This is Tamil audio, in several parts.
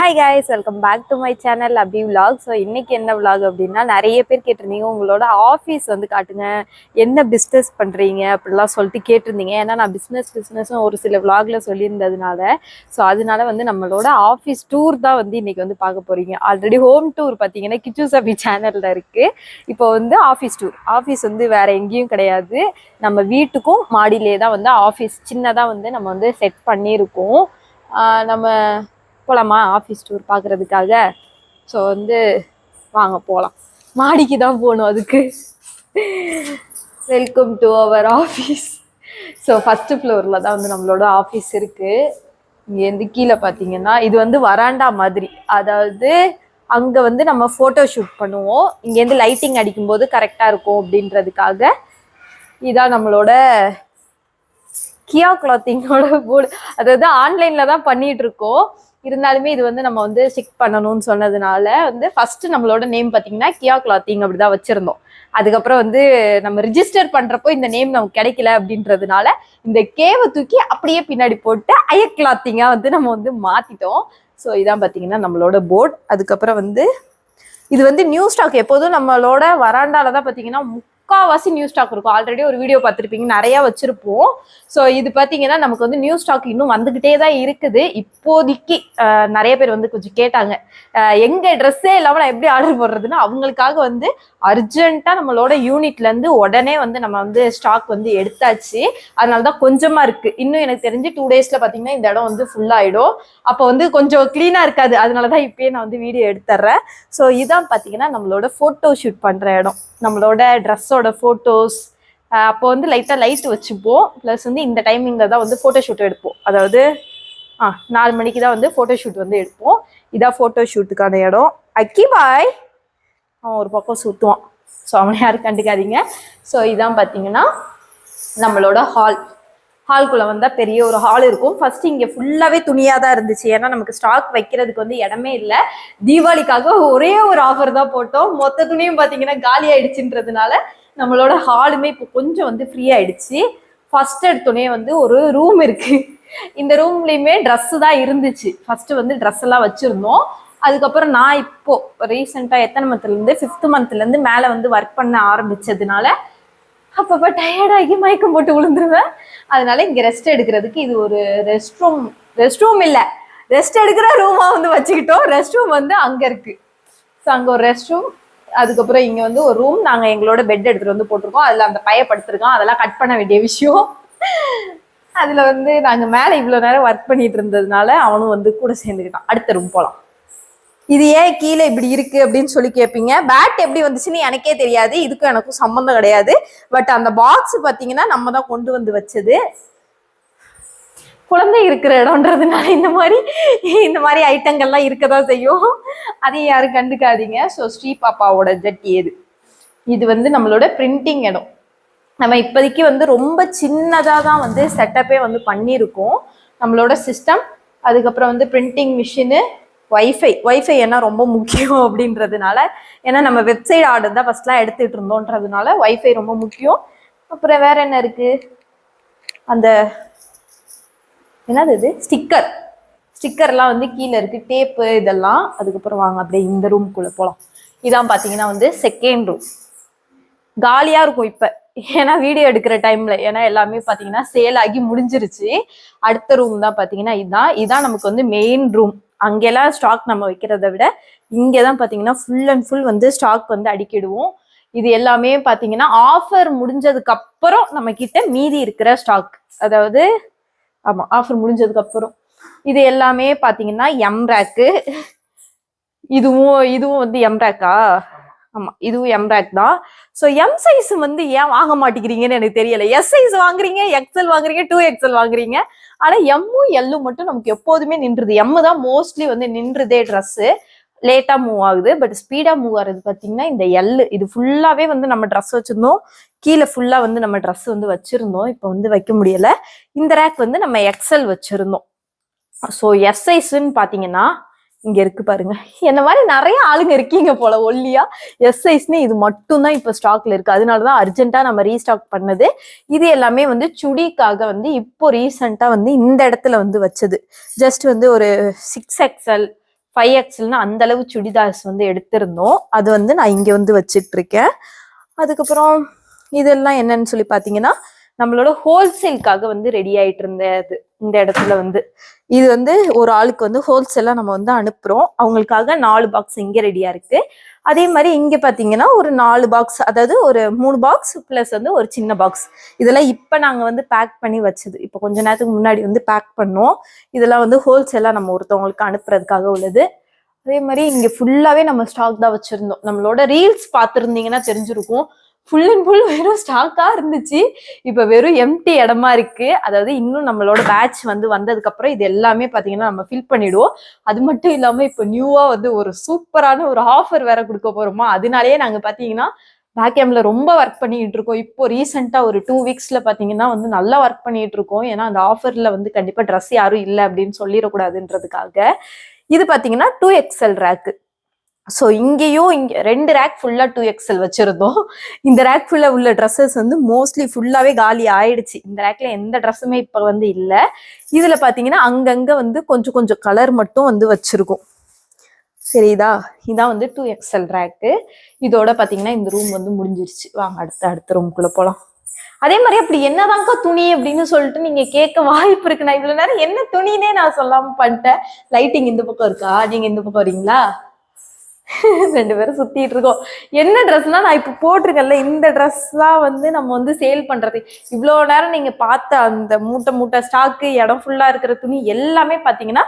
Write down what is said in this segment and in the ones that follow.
Hi guys welcome back to my channel Abhi vlog so இன்றைக்கி என்ன விலாக் அப்படின்னா நிறைய பேர் கேட்டிருந்தீங்க உங்களோட ஆஃபீஸ் வந்து காட்டுங்க என்ன பிஸ்னஸ் பண்ணுறீங்க அப்படிலாம் சொல்லிட்டு கேட்டிருந்தீங்க. ஏன்னா நான் பிஸ்னஸ் பிஸ்னஸும் ஒரு சில விலாகில் சொல்லியிருந்ததுனால ஸோ அதனால வந்து நம்மளோட ஆஃபீஸ் டூர் தான் வந்து இன்றைக்கி வந்து பார்க்க போகிறீங்க ஆல்ரெடி ஹோம் டூர் பார்த்தீங்கன்னா கிச்சு சபி சேனலில் இருக்குது இப்போ வந்து ஆஃபீஸ் டூர் ஆஃபீஸ் வந்து வேறு எங்கேயும் கிடையாது. நம்ம வீட்டுக்கும் மாடியிலே தான் வந்து ஆஃபீஸ் சின்னதாக வந்து நம்ம வந்து செட் பண்ணியிருக்கோம். நம்ம போகலாமா ஆஃபீஸ் டூர் பார்க்குறதுக்காக? ஸோ வந்து வாங்க போகலாம் மாடிக்கு தான் போகணும் அதுக்கு. Welcome to our office so first ஃப்ளோரில் தான் வந்து நம்மளோட ஆஃபீஸ் இருக்குது இங்கேருந்து கீழே பார்த்தீங்கன்னா இது வந்து வராண்டா மாதிரி. அதாவது அங்கே வந்து நம்ம ஃபோட்டோ ஷூட் பண்ணுவோம். இங்கேருந்து லைட்டிங் அடிக்கும்போது கரெக்டாக இருக்கும் அப்படின்றதுக்காக இதான் நம்மளோட கியா கிளாத்திங்கோட போர்டு அதாவது ஆன்லைனில் தான் பண்ணிகிட்ருக்கோம் இருந்தாலுமே இது வந்து நம்ம வந்து ஸ்டிக் பண்ணணும்னு சொன்னதுனால வந்து ஃபர்ஸ்ட் நம்மளோட நேம் பார்த்தீங்கன்னா கியா கிளாத்திங் அப்படிதான் வச்சிருந்தோம். அதுக்கப்புறம் வந்து நம்ம ரிஜிஸ்டர் பண்றப்போ இந்த நேம் நமக்கு கிடைக்கல அப்படின்றதுனால இந்த கேவை தூக்கி அப்படியே பின்னாடி போட்டு ஐய கிளாத்திங்கா வந்து நம்ம வந்து மாத்திட்டோம். ஸோ இதான் பார்த்தீங்கன்னா நம்மளோட போர்ட் அதுக்கப்புறம் வந்து இது வந்து நியூ ஸ்டாக் எப்போதும் நம்மளோட வராண்டால தான் பார்த்தீங்கன்னா முக்காவாசி நியூ ஸ்டாக் இருக்கும். ஆல்ரெடி ஒரு வீடியோ பார்த்துருப்பீங்க நிறைய வச்சிருப்போம். ஸோ இது பார்த்தீங்கன்னா நமக்கு வந்து நியூ ஸ்டாக் இன்னும் வந்துகிட்டே தான் இருக்குது. இப்போதைக்கு நிறைய பேர் வந்து கொஞ்சம் கேட்டாங்க. எங்கள் எங்க ட்ரெஸ்ஸே இல்லாமல் நான் எப்படி ஆர்டர் போடுறதுன்னா அவங்களுக்காக வந்து அர்ஜென்ட்டாக நம்மளோட யூனிட்லேருந்து உடனே வந்து நம்ம வந்து ஸ்டாக் வந்து எடுத்தாச்சு. அதனால தான் கொஞ்சமாக இருக்குது இன்னும் எனக்கு தெரிஞ்சு டூ டேஸில் பார்த்தீங்கன்னா இந்த இடம் வந்து ஃபுல்லாகிடும் அப்போ வந்து கொஞ்சம் க்ளீனாக இருக்காது. அதனால தான் இப்பயே நான் வந்து வீடியோ எடுத்துட்றேன் ஸோ இதான் பார்த்தீங்கன்னா நம்மளோட ஃபோட்டோ ஷூட் பண்ணுற இடம். நம்மளோட ட்ரெஸ்ஸோட ஃபோட்டோஸ் அப்போ வந்து லைட்டாக லைட் வச்சுப்போம். ப்ளஸ் வந்து இந்த டைமிங்கில் தான் வந்து ஃபோட்டோ ஷூட் எடுப்போம். அதாவது ஆ நாலு மணிக்கு தான் வந்து ஃபோட்டோ ஷூட் வந்து எடுப்போம். இதான் ஃபோட்டோ ஷூட்டுக்கான இடம். அக்கி பாய் அவன் ஒரு பக்கம் சுற்றுவான் ஸோ அவனை யாரும் கண்டுக்காதீங்க. ஸோ இதான் பார்த்தீங்கன்னா நம்மளோட ஹால் ஹால்குள்ளே வந்தால் பெரிய ஒரு ஹால் இருக்கும். ஃபர்ஸ்ட் இங்கே ஃபுல்லாகவே துணியாக தான் இருந்துச்சு. ஏன்னா நமக்கு ஸ்டாக் வைக்கிறதுக்கு வந்து இடமே இல்லை. தீபாவளிக்காக ஒரே ஒரு ஆஃபர் தான் போட்டோம். மொத்த துணியும் பார்த்தீங்கன்னா காலி ஆயிடுச்சுன்றதுனால நம்மளோட ஹாலுமே இப்போ கொஞ்சம் வந்து ஃப்ரீ ஆயிடுச்சு. ஃபர்ஸ்ட் எடுத்தோடனே வந்து ஒரு ரூம் இருக்கு. இந்த ரூம்லேயுமே ட்ரெஸ்ஸு தான் இருந்துச்சு. ஃபர்ஸ்ட் வந்து ட்ரெஸ் எல்லாம் வச்சுருந்தோம். அதுக்கப்புறம் நான் இப்போ ரீசெண்டாக எத்தனை மந்த்லேருந்து ஃபிஃப்த் மந்த்லேருந்து மேலே வந்து ஒர்க் பண்ண ஆரம்பிச்சதுனால அப்பப்போ டயர்டாகி மயக்கம் போட்டு விழுந்துருவேன் அதனால இங்கே ரெஸ்ட் எடுக்கிறதுக்கு இது ஒரு ரெஸ்ட் ரூம் ரெஸ்ட் ரூம் இல்லை. ரெஸ்ட் எடுக்கிற ரூமாக வந்து வச்சுக்கிட்டோம். ரெஸ்ட் ரூம் வந்து அங்கே இருக்கு. ஸோ அங்கே ஒரு ரெஸ்ட் ரூம் அதுக்கப்புறம் இங்கே வந்து ஒரு ரூம் நாங்கள் எங்களோட பெட் எடுத்துகிட்டு வந்து போட்டிருக்கோம். அதில் அந்த பைய படுத்திருக்கோம் அதெல்லாம் கட் பண்ண வேண்டிய விஷயம். அதில் வந்து நாங்கள் மேலே இவ்வளோ நேரம் ஒர்க் பண்ணிட்டு இருந்ததுனால அவனும் வந்து கூட சேர்ந்துக்கிட்டான். அடுத்த ரூம் போகலாம் இது ஏன் கீழே இப்படி இருக்கு அப்படின்னு சொல்லி கேட்பீங்க பேட் எப்படி வந்துச்சுன்னு எனக்கே தெரியாது. இதுக்கும் எனக்கும் சம்மந்தம் கிடையாது. பட் அந்த பாக்ஸ் பார்த்தீங்கன்னா நம்ம தான் கொண்டு வந்து வச்சது. குழந்தை இருக்கிற இடம்ன்றதுனால இந்த மாதிரி இந்த மாதிரி ஐட்டங்கள்லாம் இருக்க தான் செய்யும். அதையும் யாரும் கண்டுக்காதீங்க. ஸோ ஸ்ரீ பாப்பாவோட ஜட்டி இது இது வந்து நம்மளோட பிரிண்டிங் இடம். நம்ம இப்போதைக்கு வந்து ரொம்ப சின்னதாக தான் வந்து செட்டப்பே வந்து பண்ணியிருக்கோம். நம்மளோட சிஸ்டம் அதுக்கப்புறம் வந்து பிரிண்டிங் மிஷினு வைஃபை ஒய்ஃபை ஏன்னா ரொம்ப முக்கியம் அப்படின்றதுனால ஏன்னா நம்ம வெப்சைட் ஆர்டர் தான் ஃபஸ்ட்லாம் எடுத்துகிட்டு இருந்தோன்றதுனால ஒய்ஃபை ரொம்ப முக்கியம். அப்புறம் வேற என்ன இருக்கு? அந்த என்னது இது? ஸ்டிக்கர் ஸ்டிக்கர்லாம் வந்து கீழே இருக்கு. டேப்பு இதெல்லாம். அதுக்கப்புறம் வாங்க அப்படியே இந்த ரூம்குள்ளே போகலாம் இதான் பார்த்தீங்கன்னா வந்து செகண்ட் ரூம் காலியாக இருக்கும் இப்போ. ஏன்னா வீடியோ எடுக்கிற டைம்ல ஏன்னா எல்லாமே பார்த்தீங்கன்னா சேல் ஆகி முடிஞ்சிருச்சு. அடுத்த ரூம் தான் பார்த்தீங்கன்னா இதுதான் இதுதான் நமக்கு வந்து மெயின் ரூம் அங்கெல்லாம் ஸ்டாக் நம்ம வைக்கிறத விட இங்கே தான் பார்த்தீங்கன்னா ஃபுல் அண்ட் ஃபுல் வந்து ஸ்டாக் வந்து அடிக்கிடுவோம். இது எல்லாமே பார்த்தீங்கன்னா ஆஃபர் முடிஞ்சதுக்கு அப்புறம் நம்ம கிட்ட மீதி இருக்கிற ஸ்டாக் அதாவது ஆமா ஆஃபர் முடிஞ்சதுக்கு அப்புறம். இது எல்லாமே பார்த்தீங்கன்னா எம் ரேக்கு இதுவும் இதுவும் வந்து எம் ரேக்கா ஆமா இதுவும் எம் ரேக் தான். ஸோ எம் சைஸ் வந்து ஏன் வாங்க மாட்டேங்கிறீங்கன்னு எனக்கு தெரியல. எஸ் சைஸ் வாங்குறீங்க எக்ஸல் வாங்குறீங்க டூ எக்ஸல் வாங்குறீங்க. ஆனா எம்மும் எல்லும் மட்டும் நமக்கு எப்போதுமே நின்றுது. எம் தான் மோஸ்ட்லி வந்து நின்றுதே ட்ரெஸ்ஸு லேட்டா மூவ் ஆகுது. பட் ஸ்பீடா மூவ் ஆகுறது பாத்தீங்கன்னா இந்த எல் இது ஃபுல்லாவே வந்து நம்ம ட்ரெஸ் வச்சிருந்தோம். கீழே ஃபுல்லா வந்து நம்ம ட்ரெஸ் வந்து வச்சிருந்தோம். இப்போ வந்து வைக்க முடியல. இந்த ரேக் வந்து நம்ம எக்ஸல் வச்சிருந்தோம். ஸோ எஸ் சைஸ்ன்னு பாத்தீங்கன்னா இங்க இருக்கு பாருங்க. என்ன மாதிரி நிறைய ஆளுங்க இருக்கீங்க போல ஒல்லியா. எஸ் சைஸ்னு இது மட்டும் தான் இப்போ ஸ்டாக்ல இருக்கு. அதனால தான் அர்ஜென்ட்டா நம்ம ரீஸ்டாக் பண்ணது. இது எல்லாமே வந்து சுடிக்காக வந்து இப்போ ரீசெண்டா வந்து இந்த இடத்துல வந்து வச்சது. ஜஸ்ட் வந்து ஒரு சிக்ஸ் எக்ஸல் ஃபைவ் எக்ஸ்எல்னு அந்த அளவு சுடிதார்ஸ் வந்து எடுத்திருந்தோம். அது வந்து நான் இங்கே வந்து வச்சிட்டு இருக்கேன். அதுக்கப்புறம் இதெல்லாம் என்னன்னு சொல்லி பார்த்தீங்கன்னா நம்மளோட ஹோல்சேலுக்காக வந்து ரெடி ஆயிட்டு இருந்தது. இந்த இடத்துல வந்து. இது வந்து ஒரு ஆளுக்கு வந்து ஹோல்சேலாக நம்ம வந்து அனுப்புகிறோம் அவங்களுக்காக நாலு பாக்ஸ் இங்கே ரெடியாக இருக்கு. அதே மாதிரி இங்கே பார்த்தீங்கன்னா ஒரு நாலு பாக்ஸ் அதாவது ஒரு மூணு பாக்ஸ் ப்ளஸ் வந்து ஒரு சின்ன பாக்ஸ் இதெல்லாம் இப்போ நாங்கள் வந்து பேக் பண்ணி வச்சது. இப்போ கொஞ்ச நேரத்துக்கு முன்னாடி வந்து பேக் பண்ணோம். இதெல்லாம் வந்து ஹோல்சேலாக நம்ம ஒருத்தவங்களுக்கு அனுப்புறதுக்காக உள்ளது. அதே மாதிரி இங்கே ஃபுல்லாகவே நம்ம ஸ்டாக் தான் வச்சுருந்தோம். நம்மளோட ரீல்ஸ் பார்த்துருந்தீங்கன்னா தெரிஞ்சிருக்கும். ஃபுல் அண்ட் ஃபுல் வெறும் ஸ்டாக்காக இருந்துச்சு. இப்போ வெறும் எம்டி இடமா இருக்கு. அதாவது இன்னும் நம்மளோட பேட்ச் வந்து வந்ததுக்கப்புறம் இது எல்லாமே பார்த்தீங்கன்னா நம்ம ஃபில் பண்ணிடுவோம். அது மட்டும் இல்லாமல் இப்போ நியூவாக வந்து ஒரு சூப்பரான ஒரு ஆஃபர் வேற கொடுக்க போகிறோமா அதனாலேயே நாங்கள் பார்த்தீங்கன்னா பேக் கேம்ல ரொம்ப ஒர்க் பண்ணிட்டு இருக்கோம். இப்போ ரீசெண்டாக ஒரு டூ வீக்ஸ்ல பார்த்தீங்கன்னா வந்து நல்லா ஒர்க் பண்ணிட்டு இருக்கோம். ஏன்னா அந்த ஆஃபர்ல வந்து கண்டிப்பாக ட்ரெஸ் யாரும் இல்லை அப்படின்னு சொல்லிடக்கூடாதுன்றதுக்காக இது பார்த்தீங்கன்னா டூ எக்ஸ்எல் ரேக்கு ஸோ இங்கேயும் இங்கே ரெண்டு ரேக் ஃபுல்லாக டூ எக்ஸ்எல் வச்சுருந்தோம். இந்த ரேக் ஃபுல்லாக உள்ள ட்ரெஸ்ஸஸ் வந்து மோஸ்ட்லி ஃபுல்லாகவே காலி ஆயிடுச்சு. இந்த ரேக்கில் எந்த ட்ரெஸ்ஸுமே இப்போ வந்து இல்லை. இதில் பார்த்தீங்கன்னா அங்கங்கே வந்து கொஞ்சம் கொஞ்சம் கலர் மட்டும் வந்து வச்சுருக்கோம். சரிதா இதான் வந்து டூ எக்ஸ்எல் ரேக்கு இதோட பார்த்தீங்கன்னா இந்த ரூம் வந்து முடிஞ்சிருச்சு. வாங்க அடுத்த அடுத்த ரூம்குள்ளே போகலாம் அதே மாதிரி அப்படி என்னதான்க்கா துணி அப்படின்னு சொல்லிட்டு நீங்க கேட்க வாய்ப்பு இருக்கு. நான் இவ்வளவு நேரம் என்ன துணினே நான் சொல்லாம பண்ணிட்டேன். லைட்டிங் இந்த பக்கம் இருக்கா? நீங்க இந்த பக்கம் வரீங்களா? ரெண்டு பேரும் சுத்திட்டு இருக்கோம். என்ன ட்ரெஸ்னா நான் இப்போ போட்டிருக்கேன்ல இந்த ட்ரெஸ் தான் வந்து நம்ம வந்து சேல் பண்றது. இவ்வளோ நேரம் நீங்க பார்த்த அந்த மூட்டை மூட்டை ஸ்டாக்கு இடம் ஃபுல்லா இருக்கிற துணி எல்லாமே பார்த்தீங்கன்னா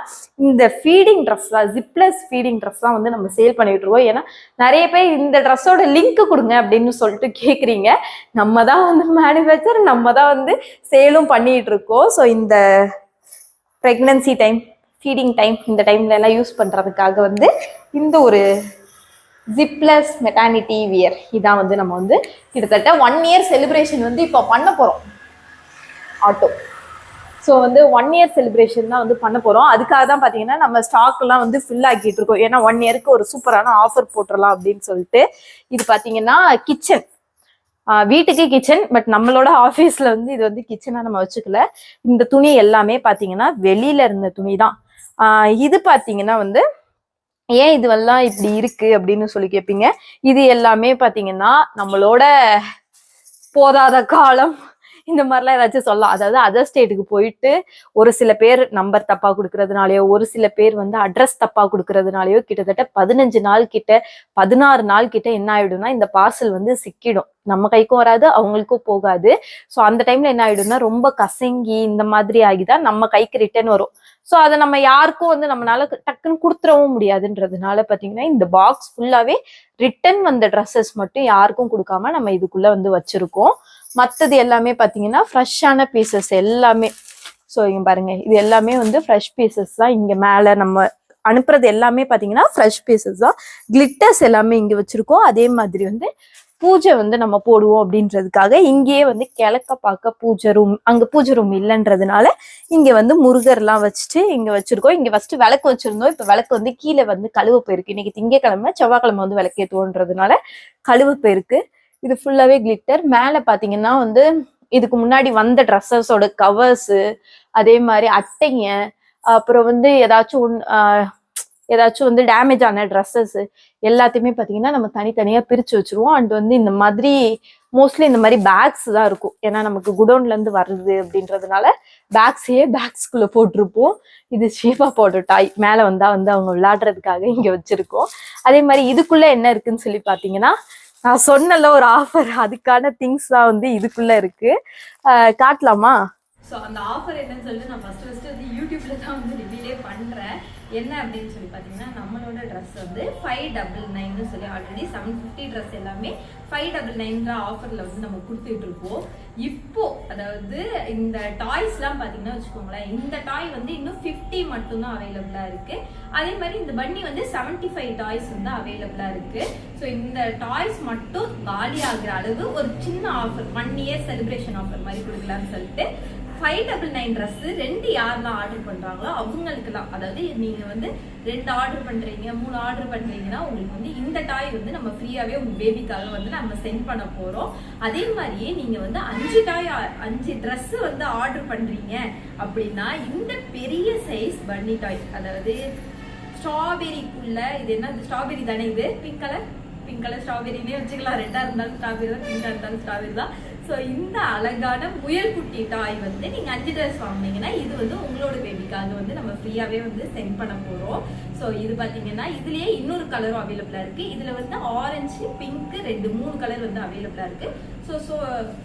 இந்த ஃபீடிங் ட்ரெஸ் தான் ஜிப்ளஸ் ஃபீடிங் ட்ரெஸ் தான் வந்து நம்ம சேல் பண்ணிட்டு இருக்கோம். ஏன்னா நிறைய பேர் இந்த ட்ரெஸ்ஸோட லிங்க் கொடுங்க அப்படின்னு சொல்லிட்டு கேட்குறீங்க நம்ம தான் வந்து மேனுஃபேக்சர் நம்ம தான் வந்து சேலும் பண்ணிட்டு இருக்கோம். ஸோ இந்த ப்ரெக்னன்சி டைம் ஃபீடிங் டைம் இந்த டைம்ல எல்லாம் யூஸ் பண்றதுக்காக வந்து இந்த ஒரு ஜிப்லஸ் மெட்டானிட்டி வியர் இதான் வந்து நம்ம வந்து கிட்டத்தட்ட ஒன் இயர் செலிப்ரேஷன் வந்து இப்போ பண்ண போறோம். ஆட்டோ ஸோ வந்து ஒன் இயர் செலிப்ரேஷன் தான் வந்து பண்ண போறோம். அதுக்காக தான் பார்த்தீங்கன்னா நம்ம ஸ்டாக்லாம் வந்து ஃபில் ஆக்கிட்டு இருக்கோம். ஏன்னா ஒன் இயருக்கு ஒரு சூப்பரான ஆஃபர் போட்டுடலாம் அப்படின்னு சொல்லிட்டு இது பார்த்தீங்கன்னா கிச்சன் வீட்டுக்கு கிச்சன் பட் நம்மளோட ஆஃபீஸில் வந்து இது வந்து கிச்சனாக நம்ம வச்சுக்கல. இந்த துணி எல்லாமே பார்த்தீங்கன்னா வெளியில இருந்த துணி தான். இது பார்த்தீங்கன்னா வந்து ஏன் இதுவெல்லாம் இப்படி இருக்கு அப்படின்னு சொல்லி கேட்பீங்க இது எல்லாமே பார்த்தீங்கன்னா நம்மளோட போதாத காலம். இந்த மாதிரிலாம் ஏதாச்சும் சொல்லலாம். அதாவது அதர் ஸ்டேட்டுக்கு போயிட்டு ஒரு சில பேர் நம்பர் தப்பாக கொடுக்கறதுனாலயோ ஒரு சில பேர் வந்து அட்ரஸ் தப்பாக கொடுக்கறதுனாலயோ கிட்டத்தட்ட பதினஞ்சு நாள் கிட்ட பதினாறு நாள் கிட்ட என்ன ஆயிடும்னா இந்த பார்சல் வந்து சிக்கிடும். நம்ம கைக்கும் வராது அவங்களுக்கும் போகாது. ஸோ அந்த டைம்ல என்ன ஆயிடும்னா ரொம்ப கசங்கி இந்த மாதிரி ஆகிதான் நம்ம கைக்கு ரிட்டர்ன் வரும். ஸோ அதை நம்ம யாருக்கும் வந்து நம்மளால டக்குன்னு கொடுத்துடவும் முடியாதுன்றதுனால பார்த்தீங்கன்னா இந்த பாக்ஸ் ஃபுல்லாவே ரிட்டர்ன் வந்த ட்ரெஸ்ஸஸ் மட்டும் யாருக்கும் கொடுக்காம நம்ம இதுக்குள்ள வந்து வச்சிருக்கோம். மற்றது எல்லாமே பார்த்தீங்கன்னா ஃப்ரெஷ்ஷான பீசஸ் எல்லாமே. ஸோ இங்கே பாருங்க. இது எல்லாமே வந்து ஃப்ரெஷ் பீசஸ் தான். இங்கே மேலே நம்ம அனுப்புறது எல்லாமே பார்த்தீங்கன்னா ஃப்ரெஷ் பீசஸ் தான். கிளிட்டர்ஸ் எல்லாமே இங்கே வச்சுருக்கோம். அதே மாதிரி வந்து பூஜை வந்து நம்ம போடுவோம் அப்படின்றதுக்காக இங்கேயே வந்து கிழக்க பார்க்க பூஜை ரூம் அங்கே பூஜை ரூம் இல்லைன்றதுனால இங்கே வந்து முருகர்லாம் வச்சுட்டு இங்கே வச்சுருக்கோம். இங்கே ஃபஸ்ட்டு விளக்கு வச்சிருந்தோம். இப்போ விளக்கு வந்து கீழே வந்து கழுவ போயிருக்கு இன்னைக்கு திங்கக்கிழமை செவ்வாய்க்கிழமை வந்து விளக்கேற்றுவோன்றதுனால கழுவ போயிருக்கு இது ஃபுல்லாவே கிளிட்டர் மேல பாத்தீங்கன்னா வந்து இதுக்கு முன்னாடி வந்த ட்ரெஸ்ஸஸோட கவர்ஸு அதே மாதிரி அட்டைங்க அப்புறம் வந்து ஏதாச்சும் ஒன் ஏதாச்சும் வந்து டேமேஜ் ஆன ட்ரெஸ்ஸஸ் எல்லாத்தையுமே பார்த்தீங்கன்னா நம்ம தனித்தனியாக பிரித்து வச்சிருவோம். அண்ட் வந்து இந்த மாதிரி மோஸ்ட்லி இந்த மாதிரி பேக்ஸ் தான் இருக்கும். ஏன்னா நமக்கு குடோன்லேருந்து வருது அப்படின்றதுனால பேக்ஸையே பேக்ஸ்குள்ளே போட்டிருப்போம். இது ஷீஃபா பவுடர் டாய் மேலே வந்தால் வந்து அவங்க விளையாடுறதுக்காக இங்கே வச்சுருக்கோம். அதே மாதிரி இதுக்குள்ளே என்ன இருக்குன்னு சொல்லி பார்த்தீங்கன்னா நான் சொன்னல ஒரு ஆஃபர் அதுக்கான திங்ஸ் தான் வந்து இதுக்குள்ள இருக்கு. காட்டலாமா? ஸோ அந்த ஆஃபர் என்னன்னு சொல்லிட்டு நான் ஃபஸ்ட்டு ஃபஸ்ட்டு வந்து யூடியூப்பில் தான் வந்து ரிவீலே பண்ணுறேன் என்ன அப்படின்னு சொல்லி பார்த்தீங்கன்னா நம்மளோட ட்ரெஸ் வந்து ஃபைவ் டபுள் நைன்னு சொல்லி ஆல்ரெடி செவன் ஃபிஃப்டி ட்ரெஸ் எல்லாமே ஃபைவ் டபுள் நைன்ற ஆஃபரில் வந்து நம்ம கொடுத்துட்ருக்கோம் இப்போ அதாவது இந்த டாய்ஸ்லாம் பார்த்தீங்கன்னா வச்சுக்கோங்களேன் இந்த டாய் வந்து இன்னும் ஃபிஃப்டி மட்டும்தான் அவைலபிளாக இருக்குது அதே மாதிரி இந்த பன்னி வந்து செவன்ட்டி ஃபைவ் டாய்ஸ் வந்து அவைலபிளாக இருக்குது ஸோ இந்த டாய்ஸ் மட்டும் காலி ஆகிற அளவு ஒரு சின்ன offer one year celebration offer மாதிரி கொடுக்கலாம்னு சொல்லிட்டு ஃபைவ் டபுள் நைன் ட்ரெஸ் ரெண்டு யாரெல்லாம் ஆர்டர் பண்றாங்களோ அவங்களுக்குலாம் அதாவது நீங்க வந்து ரெண்டு ஆர்டர் பண்றீங்க மூணு ஆர்டர் பண்றீங்கன்னா உங்களுக்கு வந்து இந்த டாய் வந்து நம்ம ஃப்ரீயாவே உங்க பேபிக்காக வந்து நம்ம சென்ட் பண்ண போறோம். அதே மாதிரியே நீங்க வந்து அஞ்சு டாய் அஞ்சு ட்ரெஸ்ஸு வந்து ஆர்டர் பண்றீங்க அப்படின்னா இந்த பெரிய சைஸ் பன்னி டாய் அதாவது ஸ்ட்ராபெரிக்குள்ள இது என்ன ஸ்ட்ராபெரி தானே இது? பிங்க் கலர் பிங்க் கலர் ஸ்ட்ராபெரினே வச்சுக்கலாம். ரெட்டா இருந்தாலும் ஸ்ட்ராபெரி தான் பிங்கா இருந்தாலும் ஸ்ட்ராபெரி தான். ஸோ இந்த அழகான முயல் குட்டி டாய் வந்து நீங்கள் அஞ்சு ட்ரெஸ் வாங்குனீங்கன்னா இது வந்து உங்களோட பேபிக்காக வந்து நம்ம ஃப்ரீயாகவே வந்து சென்ட் பண்ண போகிறோம் ஸோ இது பார்த்தீங்கன்னா இதுலேயே இன்னொரு கலரும் அவைலபிளாக இருக்குது இதில் வந்து ஆரஞ்சு பிங்க்கு ரெண்டு மூணு கலர் வந்து அவைலபிளாக இருக்குது ஸோ ஸோ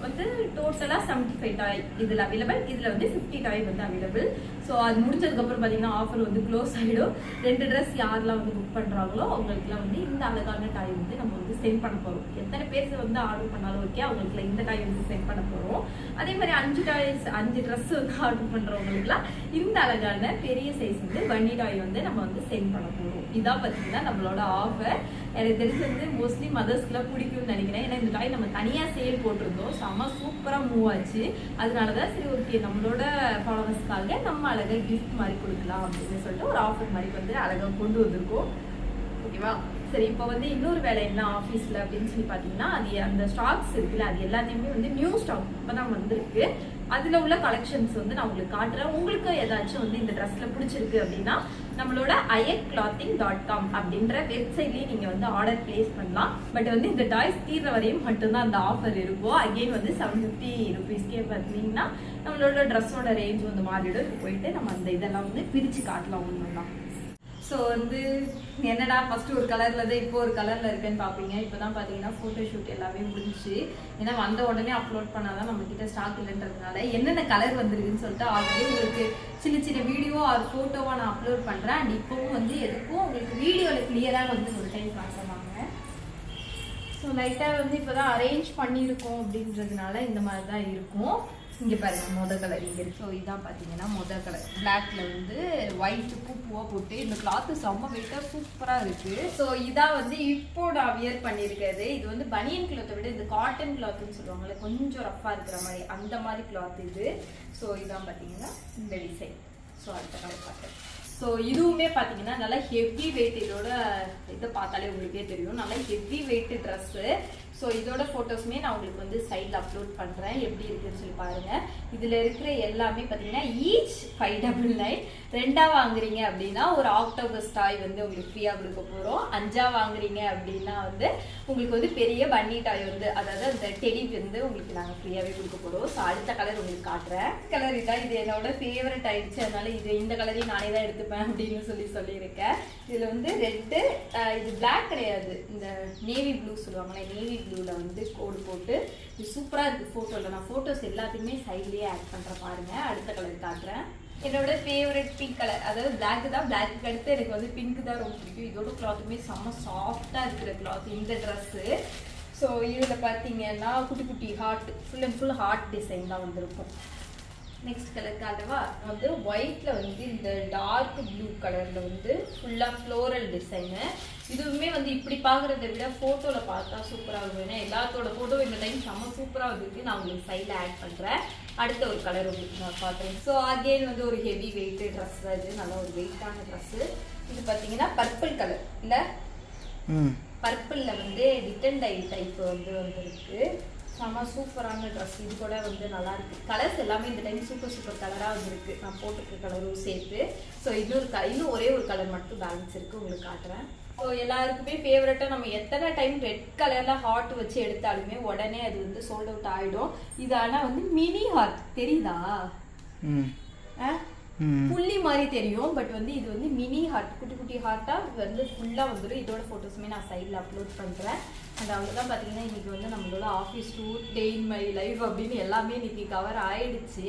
வந்து டோட்டலாக செவன்ட்டி ஃபைவ் டாய் இதில் அவைலபிள் இதில் வந்து ஃபிஃப்டி டாய் வந்து அவைலபிள் ஸோ அது முடிஞ்சதுக்கப்புறம் பார்த்தீங்கன்னா ஆஃபர் வந்து க்ளோஸ் ஆகிடும் ரெண்டு ட்ரெஸ் யாரெல்லாம் வந்து புக் பண்ணுறாங்களோ அவங்களுக்குலாம் வந்து இந்த அழகான டாய் வந்து நம்ம வந்து சென்ட் பண்ண போகிறோம் எத்தனை பேர் வந்து ஆர்டர் பண்ணாலும் ஓகே அவங்களுக்குலாம் இந்த டாய் வந்து சென்ட் பண்ண போகிறோம் அதே மாதிரி அஞ்சு டாய்ஸ் அஞ்சு ட்ரெஸ் வந்து ஆர்டர் பண்ணுறவங்களுக்குலாம் இந்த அழகான பெரிய சைஸ் வந்து வன்னி டாய் வந்து நம்ம வந்து சென்ட் பண்ண போகிறோம் இதான் பார்த்தீங்கன்னா நம்மளோட ஆஃபர் எனக்கு தெரிஞ்சு வந்து மோஸ்ட்லி மதர்ஸ்க்குலாம் பிடிக்கும்னு நினைக்கிறேன். ஏன்னா இந்த டாய் நம்ம தனியாக சேல் போட்டிருந்தோம். செம்ம சூப்பராக மூவ் ஆச்சு. அதனால தான் சரி ஓகே நம்மளோட ஃபாலோவர்ஸ்க்காக நம்ம அழகாக கிஃப்ட் மாதிரி கொடுக்கலாம் அப்படின்னு சொல்லிட்டு ஒரு ஆஃபர் மாதிரி வந்து அழகாக கொண்டு வந்திருக்கோம். ஓகேவா? சரி இப்போ வந்து இன்னொரு வேலை என்ன ஆஃபீஸில் அப்படின்னு சொல்லி பார்த்தீங்கன்னா அது அந்த ஸ்டாக்ஸ் இருக்குல்ல அது எல்லாத்தையுமே வந்து நியூ ஸ்டாக் இப்போ தான் வந்திருக்கு. அதில் உள்ள கலெக்ஷன்ஸ் வந்து நான் உங்களுக்கு காட்டுறேன். உங்களுக்கு ஏதாச்சும் வந்து இந்த ட்ரெஸ்ஸில் பிடிச்சிருக்கு அப்படின்னா நம்மளோட அயக் கிளாத்திங் டாட் காம் அப்படின்ற வெப்சைட்லேயே நீங்கள் வந்து ஆர்டர் பிளேஸ் பண்ணலாம். பட் வந்து இந்த டாய்ஸ் தீர்ற வரையும் மட்டும்தான் அந்த ஆஃபர் இருக்கும். அகெயின் வந்து செவன் ஃபிஃப்டி ருபீஸ்க்கே பார்த்தீங்கன்னா நம்மளோட ட்ரெஸ்ஸோட ரேஞ்ச் வந்து மாறிடும். போயிட்டு நம்ம அந்த இதெல்லாம் வந்து பிரித்து காட்டலாம் ஒன்று தான் ஸோ வந்து என்னடா ஃபஸ்ட்டு ஒரு கலரில் தான் இப்போ ஒரு கலரில் இருக்குன்னு பார்ப்பீங்க இப்போ தான் பார்த்தீங்கன்னா ஃபோட்டோ ஷூட் எல்லாமே முடிஞ்சுச்சு ஏன்னா வந்த உடனே அப்லோட் பண்ணால் தான் நம்மக்கிட்ட ஸ்டாக் இல்லைன்றதுனால என்னென்ன கலர் வந்துருக்குன்னு சொல்லிட்டு ஆல்ரெடி உங்களுக்கு சின்ன சின்ன வீடியோ ஆர் ஃபோட்டோவாக நான் அப்லோட் பண்ணுறேன் அண்ட் இப்போவும் வந்து எதுக்கும் உங்களுக்கு வீடியோவில் கிளியராக வந்து ஒரு டைம் பார்க்கலாங்க ஸோ லைட்டாக வந்து இப்போ தான் அரேஞ்ச் பண்ணியிருக்கோம் அப்படின்றதுனால இந்த மாதிரி தான் இருக்கும். இங்கே பாருங்க மொத கலர் இங்கே இருக்கு. ஸோ இதான் பார்த்தீங்கன்னா மொத கலர் பிளாக்ல வந்து ஒயிட் பூ பூவாக போட்டு இந்த கிளாத்து செம்ம வெயிட்டாக சூப்பராக இருக்கு. ஸோ இதான் வந்து இப்போ நான் வியர் பண்ணியிருக்கிறது. இது வந்து பனியன் கிளாத்தை விட இந்த காட்டன் கிளாத்துன்னு சொல்லுவாங்கல்ல கொஞ்சம் ரஃப்பாக இருக்கிற மாதிரி அந்த மாதிரி கிளாத் இது. ஸோ இதான் பார்த்தீங்கன்னா இந்த டிசைன் ஸோ அடுத்த கலர் பார்த்தேன் ஸோ இதுவுமே பார்த்தீங்கன்னா நல்லா ஹெவி வெயிட் இதோட இதை பார்த்தாலே உங்களுக்கே தெரியும். நல்லா ஹெவி வெயிட் ட்ரெஸ்ஸு ஸோ இதோட ஃபோட்டோஸுமே நான் உங்களுக்கு வந்து சைடில் அப்லோட் பண்ணுறேன் எப்படி இருக்குன்னு சொல்லி பாருங்கள் இதில் இருக்கிற எல்லாமே பார்த்தீங்கன்னா ஈச் ஃபைவ் டபுள் நைன் ரெண்டாக வாங்குறீங்க அப்படின்னா ஒரு ஆக்டோபஸ் டாய் வந்து உங்களுக்கு ஃப்ரீயாக கொடுக்க போகிறோம் அஞ்சா வாங்குறீங்க அப்படின்னா வந்து உங்களுக்கு வந்து பெரிய பன்னி டாய் வந்து அதாவது அந்த டெடி வந்து உங்களுக்கு நாங்கள் ஃப்ரீயாகவே கொடுக்க போகிறோம் ஸோ அடுத்த கலர் உங்களுக்கு காட்டுறேன். கலர் இதான். இது என்னோட ஃபேவரட் ஆயிடுச்சு. அதனால இது இந்த கலரையும் நானே தான் எடுத்துப்பேன் அப்படின்னு சொல்லி சொல்லியிருக்கேன். இதில் வந்து ரெட்டு இது பிளாக் கிடையாது. இந்த நேவி ப்ளூ சொல்லுவாங்களே நேவி ப்ளூவில் வந்து கோடு போட்டு இது சூப்பராக இருக்குது ஃபோட்டோவில் நான் ஃபோட்டோஸ் எல்லாத்தையுமே சைட்லேயே ஆட் பண்ணுறேன் பாருங்கள் அடுத்த கலர் காட்டுறேன். என்னோட ஃபேவரட் பிங்க் கலர் அதாவது பிளாக் தான் பிளாக்கு அடுத்து எனக்கு வந்து பிங்க் தான் ரொம்ப பிடிக்கும். இதோட கிளாத்துமே செம்ம சாஃப்டாக இருக்கிற கிளாத் இந்த ட்ரெஸ்ஸு ஸோ இதில் பார்த்தீங்கன்னா குட்டி குட்டி heart full and full heart design தான் வந்திருக்கும். நெக்ஸ்ட் கலர் காட்டவா வந்து ஒயிட்ல வந்து இந்த டார்க் ப்ளூ கலர்ல வந்து ஃபுல்லா ஃப்ளோரல் டிசைனு இதுவுமே வந்து இப்படி பார்க்கறத விட ஃபோட்டோல பார்த்தா சூப்பரா இருக்கும். ஏன்னா எல்லாத்தோட ஃபோட்டோ இந்த டைம் செம்ம சூப்பரா வந்துருக்கு. நான் உங்களுக்கு சைடில் ஆட் பண்றேன். அடுத்த ஒரு கலர் உங்களுக்கு நான் பார்க்குறேன். ஸோ அகெயின் வந்து ஒரு ஹெவி வெயிட் ட்ரெஸ் தான் இது நல்ல ஒரு வெயிட்டான ட்ரெஸ்ஸு இது பார்த்தீங்கன்னா பர்பிள் கலர் இல்லை பர்பிள்ல வந்து ரிட்டன் டை டைப் வந்து வந்திருக்கு. செம சூப்பரான ட்ரெஸ் இது கூட வந்து நல்லா இருக்கு. கலர்ஸ் எல்லாமே இந்த டைம் சூப்பர் சூப்பர் கலராக வந்திருக்கு. நான் போட்டிருக்க கலரும் சேர்த்து. ஸோ இன்னொரு க இன்னும் ஒரே ஒரு கலர் மட்டும் பேலன்ஸ் இருக்கு. உங்களுக்கு காட்டுறேன். ஸோ எல்லாருக்குமே ஃபேவரட்டாக நம்ம எத்தனை டைம் ரெட் கலரில் ஹார்ட் வச்சு எடுத்தாலுமே உடனே அது வந்து சோல்ட் அவுட் ஆகிடும் இது ஆனால் வந்து மினி ஹார்ட் தெரியுதா? ஆ? புள்ளி மாதிரி தெரியும் பட் வந்து இது வந்து மினி ஹார்ட் குட்டி குட்டி ஹார்ட்டாக வந்து ஃபுல்லாக வந்துடும் இதோட ஃபோட்டோஸுமே நான் சைடில் அப்லோட் பண்ணுறேன் அண்ட் அவ்வளோதான் பார்த்தீங்கன்னா இன்றைக்கி வந்து நம்மளோட office tour day in my life அப்படின்னு எல்லாமே இன்றைக்கி கவர் ஆயிடுச்சு.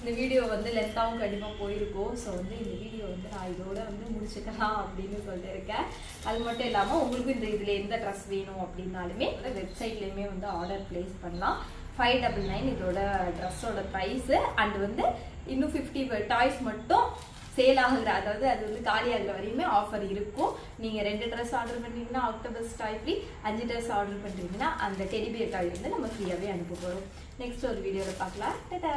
இந்த வீடியோ வந்து லென்த்தாகவும் கண்டிப்பாக போயிருக்கும். ஸோ வந்து இந்த வீடியோ வந்து நான் இதோட வந்து முடிச்சுக்கலாம் அப்படின்னு சொல்லிட்டு இருக்கேன். அது மட்டும் இல்லாமல் உங்களுக்கும் இந்த இதில் எந்த ட்ரெஸ் வேணும் அப்படின்னாலுமே வெப்சைட்லேயுமே வந்து ஆர்டர் ப்ளேஸ் பண்ணலாம். ஃபைவ் டபுள் நைன் இதோட ட்ரெஸ்ஸோட ப்ரைஸு அண்ட் வந்து இன்னும் ஃபிஃப்டி டாய்ஸ் மட்டும் சேல் ஆகுற அதாவது அது வந்து காலி வரையுமே ஆஃபர் இருக்கும். நீங்கள் ரெண்டு ட்ரெஸ் ஆர்டர் பண்ணுறீங்கன்னா ஆக்டோபஸ் டாய் ஃப்ரீ அஞ்சு ட்ரெஸ் ஆர்டர் பண்ணுறீங்கன்னா அந்த டெடிபியர் டாய் வந்து நம்ம ஃப்ரீயாகவே அனுப்ப போகிறோம் நெக்ஸ்ட் ஒரு வீடியோவில் பார்க்கலாம். டாடா